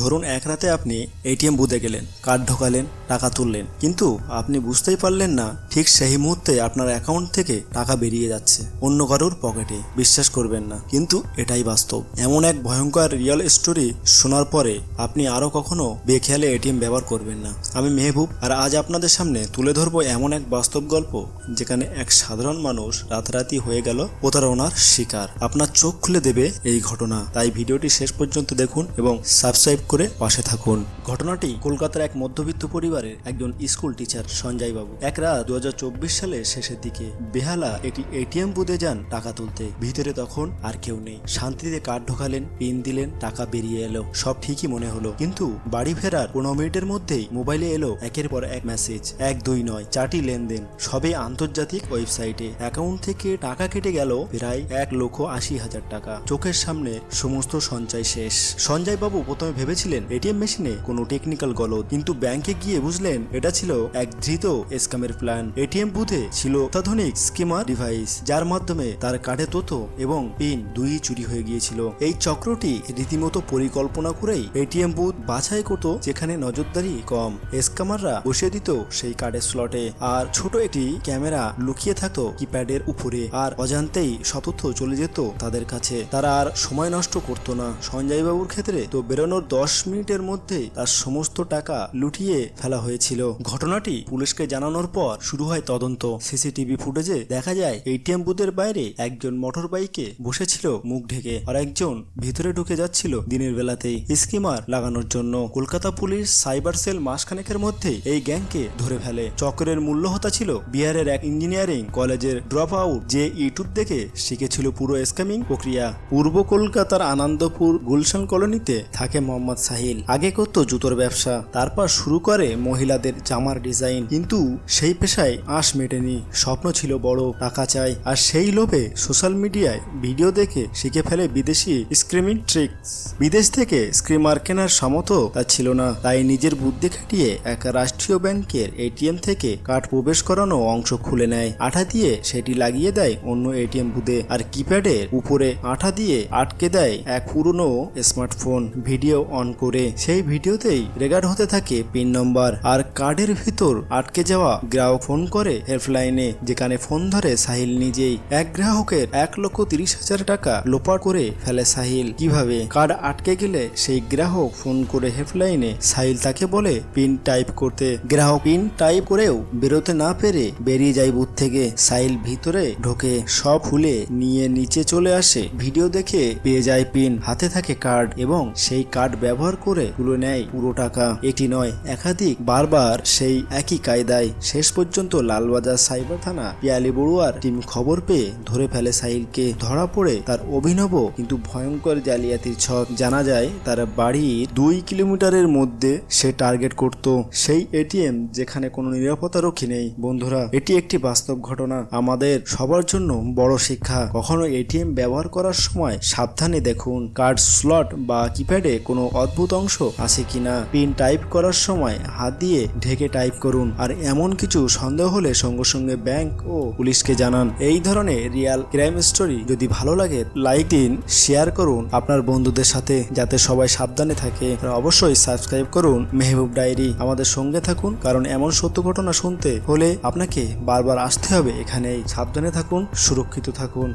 ধরুন এক রাতে আপনি এটিএম বুথে গেলেন, কার্ড ঢোকালেন, টাকা তুললেন, কিন্তু আপনি বুঝতেই পারলেন না ঠিক সেই মুহূর্তে আপনার অ্যাকাউন্ট থেকে টাকা বেরিয়ে যাচ্ছে অন্য কারোর পকেটে। বিশ্বাস করবেন না, কিন্তু এটাই বাস্তব। এমন এক ভয়ঙ্কর রিয়েল স্টোরি শোনার পরে আপনি আরও কখনো বেখেয়ালে এটিএম ব্যবহার করবেন না। আমি মেহবুব, আর আজ আপনাদের সামনে তুলে ধরবো এমন এক বাস্তব গল্প যেখানে এক সাধারণ মানুষ রাতারাতি হয়ে গেল প্রতারণার শিকার। আপনার চোখ খুলে দেবে এই ঘটনা। তাই ভিডিওটি শেষ পর্যন্ত দেখুন এবং সাবস্ক্রাইব করে পাশে থাকুন। ঘটনাটি কলকাতার এক মধ্যবিত্ত পরিবারের একজন স্কুল টিচার সঞ্জয় বাবু এক রাত দু হাজার চব্বিশ সালের শেষের দিকে বেহালা একটি এটিএম বুথে যান টাকা তুলতে। ভিতরে তখন আর কেউ নেই। শান্তিতে কার্ড ঢোকালেন, পিন দিলেন, টাকা বেরিয়ে এলো। সব ঠিকই মনে হলো। কিন্তু বাড়ি ফেরার পনেরো মিনিটের মধ্যেই মোবাইলে এলো একের পর এক মেসেজ। এক দুই নয়, চারটি লেনদেন। সবে আন্তর্জাতিক ওয়েবসাইটে অ্যাকাউন্ট থেকে টাকা কেটে গেল প্রায় এক লক্ষ আশি হাজার টাকা। চোখের সামনে সমস্ত সঞ্চয় শেষ। সঞ্জয় বাবু প্রথমে ভেবেছিলেন এটিএম মেশিনে কোনো টেকনিক্যাল গলদ। কিন্তু ব্যাংকে গিয়ে বুঝলেন এটা ছিল এক ধৃত স্ক্যামের প্ল্যান এটিএম বুথে ছিল অত্যাধুনিক স্কিমার ডিভাইস যার মাধ্যমে তার কার্ডে তথ্য এবং পিন দুই চুরি হয়ে গিয়েছিল। এই চক্রটি রীতিমতো পরিকল্পনা করেই এটিএম বুথ বাছাই করত, যেখানে নজরদারি কম। স্ক্যামাররা বসিয়ে দিত সেই কার্ডের স্লটে আর ছোট একটি ক্যামেরা লুকিয়ে থাকতো কিপ্যাডের উপরে। আর অজান্তেই সতর্থ চলে যেত তাদের কাছে। তারা আর সময় নষ্ট করতো না। সঞ্জয় বাবুর ক্ষেত্রে তো বেরোনোর দশ মিনিটের মধ্যে তার সমস্ত টাকা লুটিয়ে ফেলা হয়েছিল। ঘটনাটি পুলিশকে জানানোর পর শুরু হয় তদন্ত। সিসিটিভি ফুটেজে দেখা যায় এটিএম বুথের বাইরে একজন মোটর বাইকে বসেছিল মুখ ঢেকে আর একজন ভিতরে ঢুকে যাচ্ছিল দিনের বেলাতেই স্কিমার লাগানোর জন্য। কলকাতা পুলিশ সাইবার সেল মাসখানেকের মধ্যে এই গ্যাংকে ধরে ফেলে। চক্রের মূল্য হতা ছিল বিহারের এক ইঞ্জিনিয়ারিং কলেজের ড্রপ আউট যে ইউটিউব দেখে শিখেছিল পুরো স্ক্যামিং প্রক্রিয়া। পূর্ব কলকাতার আনন্দপুর গুলশান কলোনিতে থাকে মোহাম্মদ সাহিল। আগে করত জুতোর ব্যবসা, তারপর শুরু করে মহিলাদের জামার ডিজাইন। কিন্তু সেই পেশায় আঁশ মেটেনি, স্বপ্ন ছিল বড় টাকা চাই। আর সেই লোভে সোশ্যাল মিডিয়ায় ভিডিও দেখে শিখে ফেলে বিদেশি স্ক্রিমিং ট্রিক্স। বিদেশ থেকে স্ক্রিমার কেনার সামর্থ্য তার ছিল না। তাই নিজের বুদ্ধি খাটিয়ে এক রাষ্ট্রীয় ব্যাংকের এটিএম থেকে কার্ড প্রবেশ করানো অংশ খুলে নেয়। আঠা দিয়ে সেটি লাগিয়ে দেয় অন্য এটিএম বুথে। আর কিপ্যাডের উপরে আঠা দিয়ে আটকে দেয় এক পুরনো স্মার্টফোন। ভিডিও অন করে সেই ভিডিওতেই রেকর্ড হতে থাকে পিন নম্বর আর কার্ডের ভিতর আটকে যাওয়া গ্রাহক ফোন করে হেল্পলাইনে, যেখানে ফোন ধরে সাহিল নিজেই। এক গ্রাহকের এক লক্ষ তিরিশ হাজার টাকা লোপাট করে ফেলে সাহিল। কীভাবে কার্ড আটকে গেলে সেই গ্রাহক ফোন করে হেল্পলাইনে, সাহিল তাকে বলে পিন টাইপ করতে। গ্রাহক পিন টাইপ করেও বেরোতে না পেরে বেরিয়ে যায় বুথ থেকে। সাহিল ভিতরে ঢোকে, সব খুলে নিয়ে নিচে চলে আসে। ভিডিও দেখে পেয়ে যায় পিন। হাতে থাকে কার্ড এবং সেই কার্ড ব্যবহার করে তুলে নেয়। পুরো টাকা এটি নয়, একাধিক বারবার সেই একই কায়দায়। শেষ পর্যন্ত লালবাজার সাইবার থানা পিয়ালি বড়ুয়ার টিম খবর পেয়ে ধরে ফেলে সাহিলকে। ধরা পড়ে তার অভিনব কিন্তু ভয়ঙ্কর জালিয়াতির ছক। জানা যায়, তার বাড়ির দুই কিলোমিটারের মধ্যে সে টার্গেট করত। সেই এটিএম যেখানে কোনো নিরাপত্তা রক্ষী নেই। বন্ধুরা, এটি একটি বাস্তব ঘটনা। আমাদের সবার জন্য বড় শিক্ষা। কখনো এটিএম ব্যবহার করার সময় সাবধানে দেখুন, কার্ড স্লট বা কিপ্যাডে কোনো অদ্ভুত অংশ আছে কিনা? পিন টাইপ করার সময় হাত দিয়ে ঢেকে টাইপ করুন। আর এমন কিছু সন্দেহ হলে সঙ্গে সঙ্গে ব্যাংক ও পুলিশকে জানান। এই ধরনের রিয়াল ক্রাইম স্টোরি যদি ভালো লাগে লাইক দিন শেয়ার করুন আপনার বন্ধুদের সাথে, যাতে সবাই সাবধানে থাকে। আর অবশ্যই সাবস্ক্রাইব করুন মেহবুব ডায়েরি। আমাদের সঙ্গে থাকুন, কারণ এমন সত্য ঘটনা শুনতে হলে আপনাকে বারবার আসতে হবে এখানেই। সাবধানে থাকুন, সুরক্ষিত থাকুন।